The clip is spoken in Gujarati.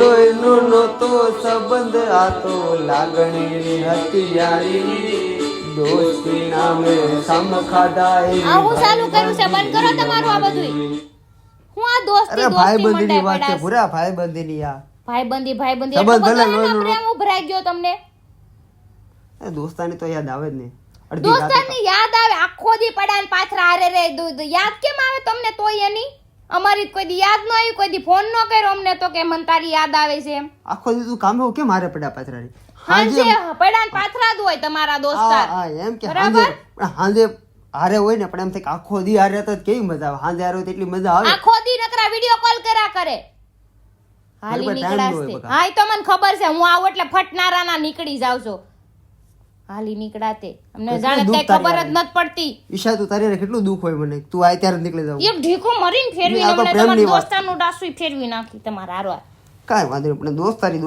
લોહીનો નહોતો સંબંધ આ તો લાગણીની હતી યારી દોસ્તી નામે સમ ખાધા એ આ હું ચાલુ કર્યું છે. બંધ કરો તમારું આ બધું હું આ દોસ્તી અરે દોસ્તી ભાઈબંધીની વાત છે. ભૂરા ભાઈબંધીની આ. ભાઈબંધી ભાઈબંધી. સંબંધ ભલે પ્રેમ ઉભરાઈ ગયો તમને. એ દોસ્તાની તો યાદ આવે જ નહીં દોસ્તાની યાદ આવે. આખો દી પડાન પાથરા હારે રે. યાદ કેમ આવે તમને તોય એની? અમારી કોઈ દી યાદ ન આવી કોઈ દી ફોન ન કર્યો અમને તો કે મને તારી યાદ આવે છે એમ. આખો દી તું કામે કેમ હારે પડ્યા પાછરાની હાંજે ને પાથરા જ હોય તમારા દોસ્તાર. આ એમ કે? હાંજે હાંજે હારે હોય ને પણ એમ થાય કે આખો દી હારે તો કેવી મજા આવે? હાંજે હારે એટલી મજા આવે. આખો દી નકરા વિડિયો કોલ કર્યા કરે. હાલી નીકળાશ. હા એ તો મને ખબર છે. હું આવું એટલે ફટનારાના નીકળી જાવ છો. હાલી નીકળાતે અમને જાણે કઈ ખબર જ નથી પડતી. ઈશા તું તારી કેટલું દુઃખ હોય મને? તું આય ત્યારે નીકળી જાવ એક ઢીકો મરીને ફેરવી અમને તમારા દોસ્તાનું ડાસુય ફેરવી નાખી તમારા હારવાર. કાંઈ વાંધો નહીં પણ દોસ્તારી